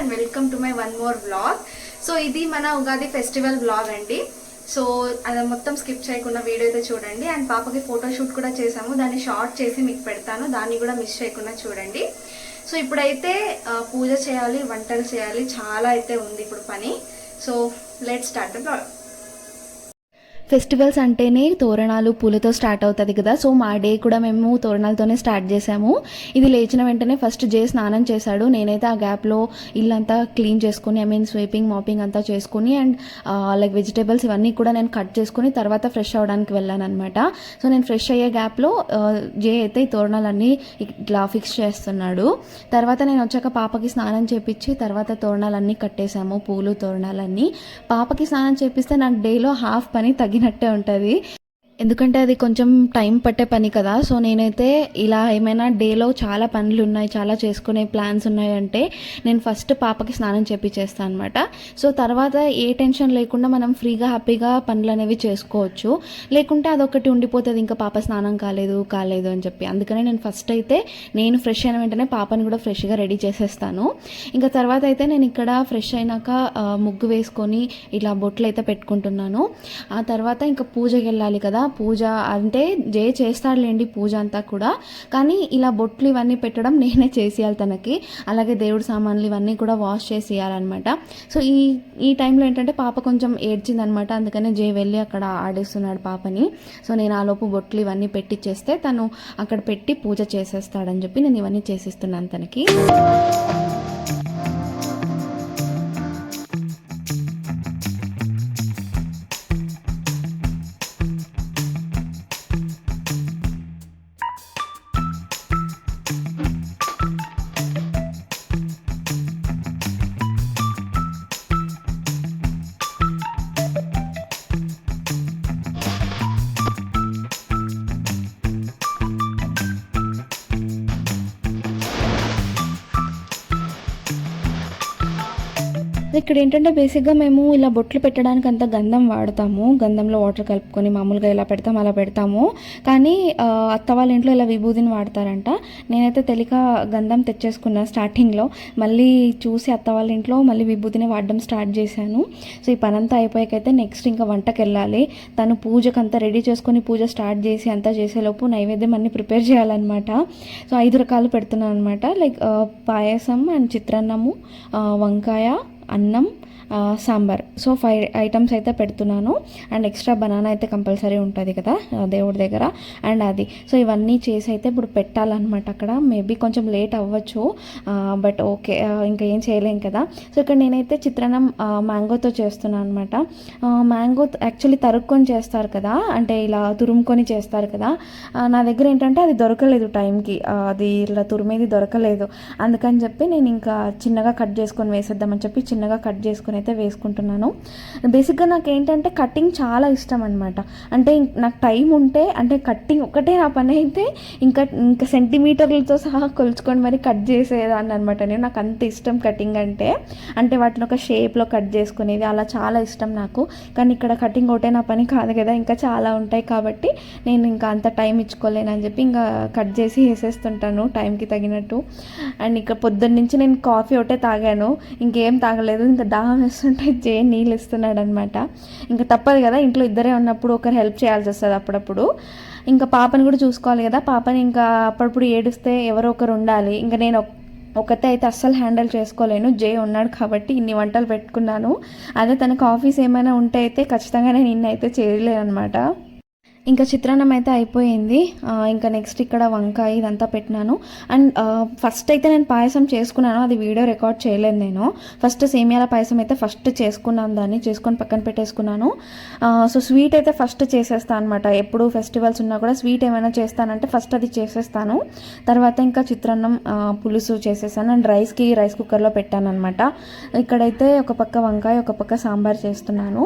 And welcome to my one more blog so ఇది మన Ugadi festival blog అండి. So అది మొత్తం స్కిప్ చేయకుండా వీడియో అయితే చూడండి. అండ్ పాపకి ఫోటోషూట్ కూడా చేసాము దాన్ని షార్ట్ చేసి మీకు పెడతాను. దాన్ని కూడా మిస్ చేయకుండా చూడండి. సో ఇప్పుడైతే పూజ చేయాలి వంటలు చేయాలి. చాలా అయితే ఉంది ఇప్పుడు పని. So let start the blog festivals అంటేనే తోరణాలు పూలతో స్టార్ట్ అవుతుంది కదా. సో మా డే కూడా మేము తోరణాలతోనే స్టార్ట్ చేసాము ఇది లేచిన వెంటనే ఫస్ట్ జే స్నానం చేశాడు. నేనైతే ఆ గ్యాప్లో ఇల్లంతా క్లీన్ చేసుకుని ఐ మీన్ స్వీపింగ్ మాపింగ్ అంతా చేసుకుని అండ్ లైక్ వెజిటేబుల్స్ ఇవన్నీ కూడా నేను కట్ చేసుకుని తర్వాత ఫ్రెష్ అవ్వడానికి వెళ్ళాను అనమాట సో నేను ఫ్రెష్ అయ్యే గ్యాప్లో జే అయితే ఈ తోరణాలన్నీ ఇట్లా ఫిక్స్ చేస్తున్నాడు. తర్వాత నేను వచ్చాక పాపకి స్నానం చేపించి తర్వాత తోరణాలన్నీ కట్టేశాము పూలు తోరణాలన్నీ. పాపకి స్నానం చేపిస్తే నాకు డేలో హాఫ్ పని తగ్గి తగ్గినట్టే ఉంటుంది. ఎందుకంటే అది కొంచెం టైం పట్టే పని కదా. సో నేనైతే ఇలా ఏమైనా డేలో చాలా పనులు ఉన్నాయి చాలా చేసుకునే ప్లాన్స్ ఉన్నాయంటే నేను ఫస్ట్ పాపకి స్నానం చేపించేస్తాను అనమాట సో తర్వాత ఏ టెన్షన్ లేకుండా మనం ఫ్రీగా హ్యాపీగా పనులు అనేవి చేసుకోవచ్చు. లేకుంటే అదొకటి ఉండిపోతుంది ఇంకా పాప స్నానం కాలేదు కాలేదు అని చెప్పి. అందుకనే నేను ఫస్ట్ అయితే నేను ఫ్రెష్ అయిన వెంటనే పాపని కూడా ఫ్రెష్గా రెడీ చేసేస్తాను. ఇంకా తర్వాత అయితే నేను ఇక్కడ ఫ్రెష్ అయినాక ముగ్గు వేసుకొని ఇలా బొట్లు అయితే పెట్టుకుంటున్నాను. ఆ తర్వాత ఇంకా పూజకి వెళ్ళాలి కదా. పూజ అంటే జే చేస్తాడులేండి పూజ అంతా కూడా. కానీ ఇలా బొట్లు ఇవన్నీ పెట్టడం నేనే చేసేయాలి తనకి. అలాగే దేవుడి సామాన్లు ఇవన్నీ కూడా వాష్ చేసేయాలన్నమాట. సో ఈ ఈ టైంలో ఏంటంటే పాప కొంచెం ఏడ్చిందనమాట అందుకనే జే వెళ్ళి అక్కడ ఆడేస్తున్నాడు పాపని. సో నేను ఆ లోపు బొట్లు ఇవన్నీ పెట్టిచ్చేస్తే తను అక్కడ పెట్టి పూజ చేసేస్తాడని చెప్పి నేను ఇవన్నీ చేసిస్తున్నాను తనకి. ఇక్కడ ఏంటంటే బేసిక్గా మేము ఇలా బొట్లు పెట్టడానికి అంత గంధం వాడతాము. గంధంలో వాటర్ కలుపుకొని మామూలుగా ఇలా పెడతాం అలా పెడతాము. కానీ అత్త వాళ్ళ ఇంట్లో ఇలా విభూదిని వాడతారంట. నేనైతే తెలియక గంధం తెచ్చేసుకున్నా స్టార్టింగ్లో మళ్ళీ చూసి అత్త వాళ్ళ ఇంట్లో మళ్ళీ విభూతిని వాడడం స్టార్ట్ చేశాను. సో ఈ పనంతా అయిపోయాకైతే నెక్స్ట్ ఇంకా వంటకి వెళ్ళాలి తను పూజకు అంతా రెడీ చేసుకొని పూజ స్టార్ట్ చేసి అంతా చేసేలోపు నైవేద్యం అన్ని ప్రిపేర్ చేయాలన్నమాట. సో ఐదు రకాలు పెడుతున్నాను అనమాట లైక్ పాయసం అండ్ చిత్రాన్నము వంకాయ అన్నం సాంబార్. సో ఫైవ్ ఐటమ్స్ అయితే పెడుతున్నాను. అండ్ ఎక్స్ట్రా బనానా అయితే కంపల్సరీ ఉంటుంది కదా దేవుడి దగ్గర. అండ్ అది. సో ఇవన్నీ చేసి అయితే ఇప్పుడు పెట్టాలన్నమాట అక్కడ. మేబీ కొంచెం లేట్ అవ్వచ్చు బట్ ఓకే ఇంకా ఏం చేయలేం కదా. సో ఇక్కడ నేనైతే చిత్రాన్నం మ్యాంగోతో చేస్తున్నాను అనమాట మ్యాంగో యాక్చువల్లీ తరుక్కొని చేస్తారు కదా అంటే ఇలా తురుముకొని చేస్తారు కదా. నా దగ్గర ఏంటంటే అది దొరకలేదు టైంకి. అది ఇలా తురిమేది దొరకలేదు. అందుకని చెప్పి నేను ఇంకా చిన్నగా కట్ చేసుకొని వేసేద్దామని చెప్పి చిన్నగా కట్ చేసుకుని అయితే వేసుకుంటున్నాను. బేసిక్గా నాకు ఏంటంటే కటింగ్ చాలా ఇష్టం అనమాట అంటే నాకు టైం ఉంటే అంటే కటింగ్ ఒకటే నా పని అయితే ఇంకా ఇంకా సెంటీమీటర్లతో సహా కొలుచుకొని మరి కట్ చేసేదాన్ని అనమాట నేను నాకు అంత ఇష్టం కటింగ్ అంటే. అంటే వాటిని ఒక షేప్లో కట్ చేసుకునేది అలా చాలా ఇష్టం నాకు. కానీ ఇక్కడ కటింగ్ ఒకటే నా పని కాదు కదా ఇంకా చాలా ఉంటాయి కాబట్టి నేను ఇంకా అంత టైం ఇచ్చుకోలేను అని చెప్పి ఇంకా కట్ చేసి వేసేస్తుంటాను టైంకి తగినట్టు. అండ్ ఇక్కడ పొద్దున్న నుంచి నేను కాఫీ ఒకటే తాగాను. ఇంకేం తాగలేదు ఇంకా దాహం వస్తుంటే జే నీళ్ళు ఇస్తున్నాడు అనమాట ఇంకా తప్పదు కదా ఇంట్లో ఇద్దరే ఉన్నప్పుడు ఒకరు హెల్ప్ చేయాల్సి వస్తుంది అప్పుడప్పుడు. ఇంకా పాపని కూడా చూసుకోవాలి కదా పాపని ఇంకా అప్పుడప్పుడు ఏడుస్తే ఎవరో ఒకరు ఉండాలి. ఇంకా నేను ఒకతే అయితే అస్సలు హ్యాండిల్ చేసుకోలేను జే ఉన్నాడు కాబట్టి ఇన్ని వంటలు పెట్టుకున్నాను. అదే తనకు ఆఫీస్ ఏమైనా ఉంటే అయితే ఖచ్చితంగా నేను ఇన్ని అయితే చేయలేను అనమాట ఇంకా చిత్రాన్నం అయితే అయిపోయింది. ఇంకా నెక్స్ట్ ఇక్కడ వంకాయ ఇదంతా పెట్టినాను. అండ్ ఫస్ట్ అయితే నేను పాయసం చేసుకున్నాను. అది వీడియో రికార్డ్ చేయలేదు నేను. ఫస్ట్ సేమియాల పాయసం అయితే ఫస్ట్ చేసుకున్నాను దాన్ని. చేసుకొని పక్కన పెట్టేసుకున్నాను. సో స్వీట్ అయితే ఫస్ట్ చేసేస్తాను అనమాట ఎప్పుడు ఫెస్టివల్స్ ఉన్నా కూడా స్వీట్ ఏమైనా చేస్తానంటే ఫస్ట్ అది చేసేస్తాను. తర్వాత ఇంకా చిత్రాన్నం పులుసు చేసేసాను. అండ్ రైస్కి రైస్ కుక్కర్లో పెట్టాను అనమాట ఇక్కడైతే ఒక పక్క వంకాయ ఒక పక్క సాంబార్ చేస్తున్నాను.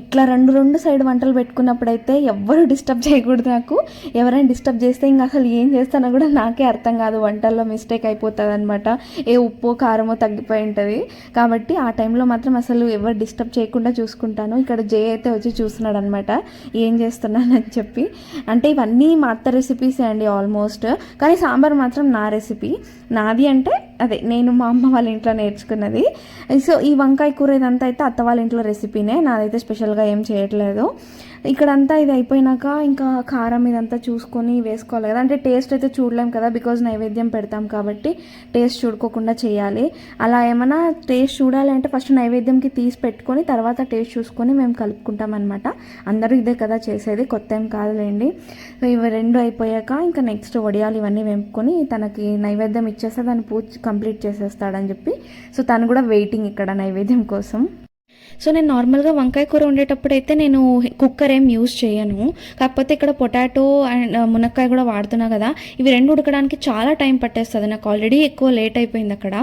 ఇట్లా రెండు రెండు సైడ్ వంటలు పెట్టుకున్నప్పుడైతే ఎవ్వరు ఎవ్వరూ డిస్టర్బ్ చేయకూడదు నాకు. ఎవరైనా డిస్టర్బ్ చేస్తే ఇంకా అసలు ఏం చేస్తానో కూడా నాకే అర్థం కాదు. వంటల్లో మిస్టేక్ అయిపోతుంది అనమాట ఏ ఉప్పు కారమో తగ్గిపోయి ఉంటుంది. కాబట్టి ఆ టైంలో మాత్రం అసలు ఎవరు డిస్టర్బ్ చేయకుండా చూసుకుంటాను. ఇక్కడ జే అయితే వచ్చి చూస్తున్నాడు అనమాట ఏం చేస్తున్నానని చెప్పి. అంటే ఇవన్నీ మా అత్త రెసిపీసే అండి ఆల్మోస్ట్. కానీ సాంబార్ మాత్రం నా రెసిపీ నాది అంటే అదే నేను మా అమ్మ వాళ్ళ ఇంట్లో నేర్చుకున్నది. సో ఈ వంకాయ కూర ఇదంతా అయితే అత్త వాళ్ళ ఇంట్లో రెసిపీనే. నాదైతే స్పెషల్గా ఏం చేయట్లేదు. ఇక్కడంతా ఇది అయిపోయినాక ఇంకా కారం ఇదంతా చూసుకొని వేసుకోవాలి కదా. అంటే టేస్ట్ అయితే చూడలేం కదా బికాజ్ నైవేద్యం పెడతాం కాబట్టి టేస్ట్ చూడుకోకుండా చేయాలి. అలా ఏమైనా టేస్ట్ చూడాలి అంటే ఫస్ట్ నైవేద్యంకి తీసి పెట్టుకొని తర్వాత టేస్ట్ చూసుకొని మేము కలుపుకుంటాం అనమాట అందరూ ఇదే కదా చేసేది కొత్త ఏం కాదులేండి. ఇవి రెండు అయిపోయాక ఇంకా నెక్స్ట్ వడియాలు ఇవన్నీ వేపుకొని తనకి నైవేద్యం ఇచ్చేస్తే దాన్ని పూజ కంప్లీట్ చేసేస్తాడని చెప్పి. సో తను కూడా వెయిటింగ్ ఇక్కడ నైవేద్యం కోసం. సో నేను నార్మల్గా వంకాయ కూర వండేటప్పుడు అయితే నేను కుక్కర్ ఏం యూజ్ చేయను. కాకపోతే ఇక్కడ పొటాటో అండ్ మునక్కాయ కూడా వాడుతున్నా కదా ఇవి రెండు ఉడకడానికి చాలా టైం పట్టేస్తుంది. నాకు ఆల్రెడీ ఎక్కువ లేట్ అయిపోయింది అక్కడ.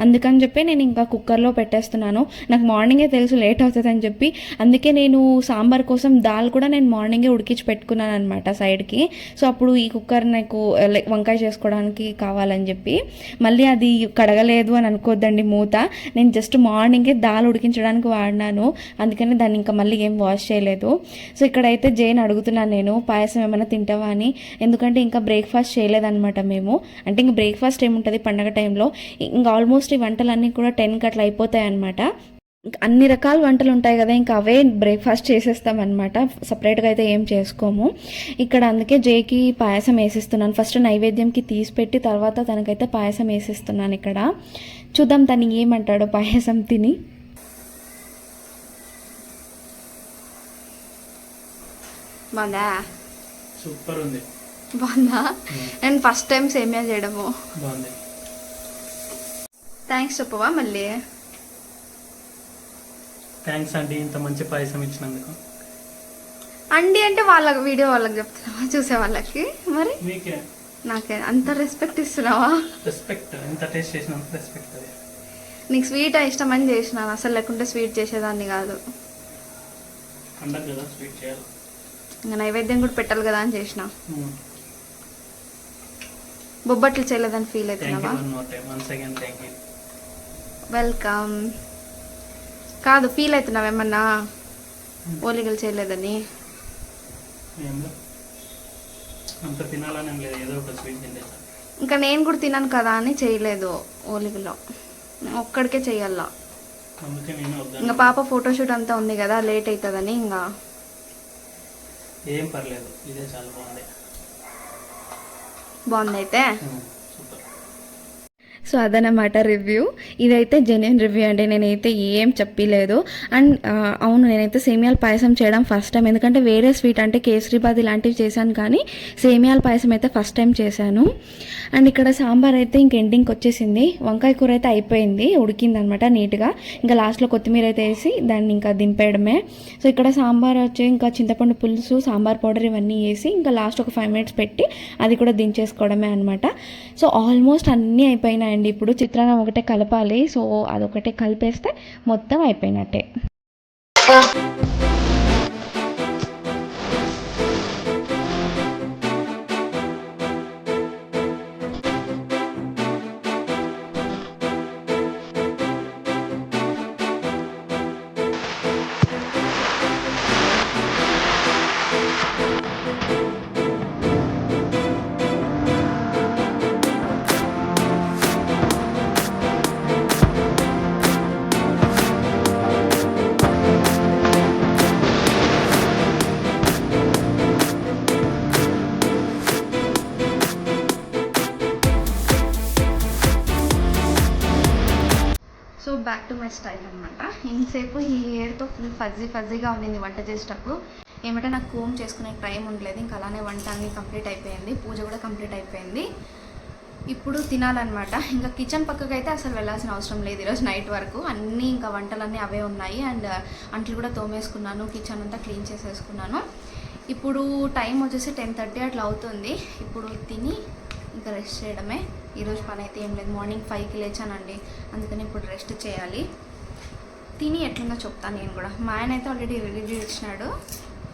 అందుకని చెప్పి నేను ఇంకా కుక్కర్లో పెట్టేస్తున్నాను. నాకు మార్నింగే తెలుసు లేట్ అవుతుంది అని చెప్పి. అందుకే నేను సాంబార్ కోసం దాల్ కూడా నేను మార్నింగే ఉడికించి పెట్టుకున్నాను అనమాట సైడ్కి. సో అప్పుడు ఈ కుక్కర్ నాకు లైక్ వంకాయ చేసుకోవడానికి కావాలని చెప్పి. మళ్ళీ అది కడగలేదు అని అనుకోద్దండి మూత. నేను జస్ట్ మార్నింగే దాల్ ఉడికించడానికి వాడినాను. అందుకని దాన్ని ఇంకా మళ్ళీ ఏం వాష్ చేయలేదు. సో ఇక్కడైతే జైన్ అడుగుతున్నాను నేను పాయసం ఏమైనా తింటావా అని. ఎందుకంటే ఇంకా బ్రేక్ఫాస్ట్ చేయలేదన్నమాట మేము. అంటే ఇంకా బ్రేక్ఫాస్ట్ ఏముంటుంది పండగ టైంలో? ఇంకా ఆల్మోస్ట్ ఈ వంటలన్నీ కూడా టెన్కి అట్లా అయిపోతాయి అనమాట అన్ని రకాల వంటలు ఉంటాయి కదా ఇంకా అవే బ్రేక్ఫాస్ట్ చేసేస్తాం అనమాట సపరేట్గా అయితే ఏం చేసుకోము. ఇక్కడ అందుకే జేకి పాయసం వేసిస్తున్నాను. ఫస్ట్ నైవేద్యంకి తీసి పెట్టి తర్వాత తనకైతే పాయసం వేసిస్తున్నాను ఇక్కడ. చూద్దాం తను ఏమంటాడో పాయసం తిని. బాగుందా? సూపర్ ఉంది బాగుందా నేను ఫస్ట్ టైం సేమియా చేయడము. బాగుంది. థ్యాంక్స్ చెప్పవా మళ్ళీ? థ్యాంక్స్ అండి ఇంత మంచి పాయసం ఇచ్చినందుకు. అండి అంటే వాళ్ళ వీడియో వాళ్ళకి చెప్తున్నావా? చూసే వాళ్ళకి? మరి? మీకే. నాకే. అంత రెస్పెక్ట్ ఇస్తున్నావా? రెస్పెక్ట్ ఇంత టేస్ట్ రెస్పెక్ట్ అది. నీకు స్వీట్ ఇష్టమని చేసినాను. అసలు లేకుంటే స్వీట్ చేసేదాన్ని కాదు. పండగ కదా స్వీట్ చేయాలి. ఇంకా నైవేద్యం కూడా పెట్టాలి కదా అని చేసిన. Hmm. బొబ్బట్లు చేయలేదని ఫీల్ అవుతున్నావా? వెల్కమ్ కాదు ఫీల్ అవుతున్నావు ఏమన్నా? చేయలేదని. ఒక స్వీట్ తినేసా ఇంకా నేను కూడా తిన్నాను కదా అని చేయలేదు ఓలిగలో. ఒక్కడికే చెయ్యాలా. ఇంకా పాప ఫోటోషూట్ అంతా ఉంది కదా లేట్ అవుతుందని ఇంకా. ఏం పర్లేదు ఇదే చాలా బాగుంది. బాగుంది అయితే సూపర్. సో అదనమాట రివ్యూ ఇదైతే జెన్యున్ రివ్యూ అండి. నేనైతే ఏం చెప్పలేదు. అండ్ అవును నేనైతే సేమియాల పాయసం చేయడం ఫస్ట్ టైం ఎందుకంటే వేరే స్వీట్ అంటే కేసరీబాద్ ఇలాంటివి చేశాను కానీ సేమియాల పాయసం అయితే ఫస్ట్ టైం చేశాను. అండ్ ఇక్కడ సాంబార్ అయితే ఇంక ఎండింగ్కి వచ్చేసింది. వంకాయ కూర అయితే అయిపోయింది. ఉడికింది అనమాట నీట్గా. ఇంకా లాస్ట్లో కొత్తిమీర అయితే వేసి దాన్ని ఇంకా దింపేయడమే. సో ఇక్కడ సాంబార్ వచ్చి ఇంకా చింతపండు పులుసు సాంబార్ పౌడర్ ఇవన్నీ వేసి ఇంకా లాస్ట్ ఒక ఫైవ్ మినిట్స్ పెట్టి అది కూడా దించేసుకోవడమే అనమాట సో ఆల్మోస్ట్ అన్నీ అయిపోయినాయి. అండ్. ఇప్పుడు చిత్రాన్నం ఒకటే కలపాలి. సో అదొకటే కలిపేస్తే మొత్తం అయిపోయినట్టే. అనమాట ఇంతసేపు ఈ హెయిర్తో ఫుల్ ఫజీ ఫజీగా ఉండింది వంట చేసేటప్పుడు. ఏమంటే నాకు కోమ్ చేసుకునే టైం ఉండలేదు. ఇంకా అలానే వంట అన్నీ కంప్లీట్ అయిపోయింది. పూజ కూడా కంప్లీట్ అయిపోయింది. ఇప్పుడు తినాలన్నమాట. ఇంకా కిచెన్ పక్కకు అయితే అసలు వెళ్ళాల్సిన అవసరం లేదు. ఈరోజు నైట్ వరకు అన్నీ ఇంకా వంటలన్నీ అవే ఉన్నాయి. అండ్ అంట్లు కూడా తోమేసుకున్నాను. కిచెన్ అంతా క్లీన్ చేసేసుకున్నాను. ఇప్పుడు టైం వచ్చేసి టెన్ థర్టీ అట్లా అవుతుంది. ఇప్పుడు తిని ఇంకా రెస్ట్ చేయడమే. ఈరోజు పని అయితే ఏం లేదు. మార్నింగ్ ఫైవ్కి లేచానండి. అందుకని ఇప్పుడు రెస్ట్ చేయాలి. తిని ఎట్లుందో చెప్తాను నేను కూడా. మా ఆయన అయితే ఆల్రెడీ రెడీ ఇచ్చినాడు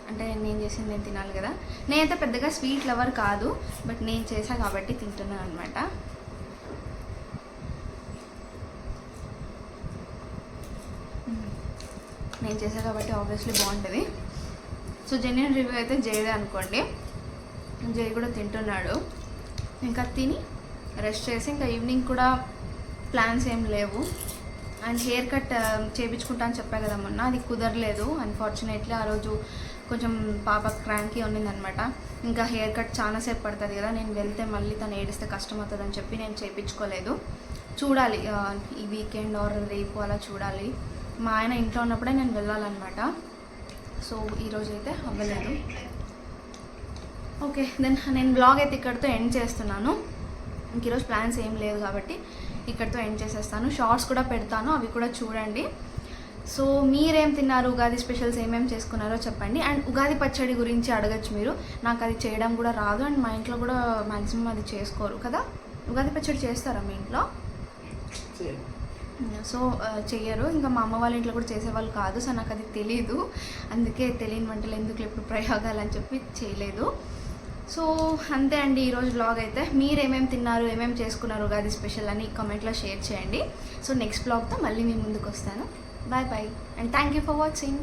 అంటే నేను చేసింది నేను తినాలి కదా. నేనైతే పెద్దగా స్వీట్ లవర్ కాదు బట్ నేను చేసా కాబట్టి తింటున్నాను అనమాట నేను చేసా కాబట్టి ఆబ్వియస్లీ బాగుంటుంది. సో జెన్యున్ రివ్యూ అయితే జయదే అనుకోండి. జై కూడా తింటున్నాడు. ఇంకా తిని రెస్ట్ చేసి ఇంకా ఈవినింగ్ కూడా ప్లాన్స్ ఏం లేవు. అండ్ హెయిర్ కట్ um, చేయించుకుంటా అని చెప్పాను కదా మొన్న. అది కుదరలేదు. అన్ఫార్చునేట్లీ ఆ రోజు కొంచెం పాప క్రాంకీ ఉన్నిందనమాట ఇంకా హెయిర్ కట్ చాలాసేపు పడుతుంది కదా. నేను వెళ్తే మళ్ళీ తను ఏడిస్తే కష్టం అవుతుంది అని చెప్పి నేను చేయించుకోలేదు చూడాలి ఈ వీకెండ్ ఆర్ రేపు అలా చూడాలి. మా ఆయన ఇంట్లో ఉన్నప్పుడే నేను వెళ్ళాలన్నమాట. సో ఈరోజు అయితే అవ్వలేదు. ఓకే దెన్ నేను బ్లాగ్ అయితే ఇక్కడితో ఎండ్ చేస్తున్నాను. ఇంక ఈరోజు ప్లాన్స్ ఏం లేదు కాబట్టి ఇక్కడితో ఎండ్ చేసేస్తాను. షార్ట్స్ కూడా పెడతాను అవి కూడా చూడండి. సో మీరేం తిన్నారు? ఉగాది స్పెషల్స్ ఏమేమి చేసుకున్నారో చెప్పండి. అండ్ ఉగాది పచ్చడి గురించి అడగచ్చు మీరు. నాకు అది చేయడం కూడా రాదు అండ్ మా ఇంట్లో కూడా మ్యాక్సిమం అది చేసుకోరు కదా? ఉగాది పచ్చడి చేస్తారా మీ ఇంట్లో? సో చెయ్యరు. ఇంకా మా అమ్మ వాళ్ళ ఇంట్లో కూడా చేసేవాళ్ళు కాదు సో నాకు అది తెలీదు. అందుకే తెలియని వంటలు ఎందుకు ఎప్పుడు ప్రయోగాలు అని చెప్పి చేయలేదు. సో అంతే అండి ఈరోజు బ్లాగ్ అయితే. మీరు ఏమేమి తిన్నారు ఏమేమి చేసుకున్నారు ఉగాది స్పెషల్ అని కామెంట్లో షేర్ చేయండి. సో నెక్స్ట్ బ్లాగ్తో మళ్ళీ మీ ముందుకు వస్తాను bye bye and thank you for watching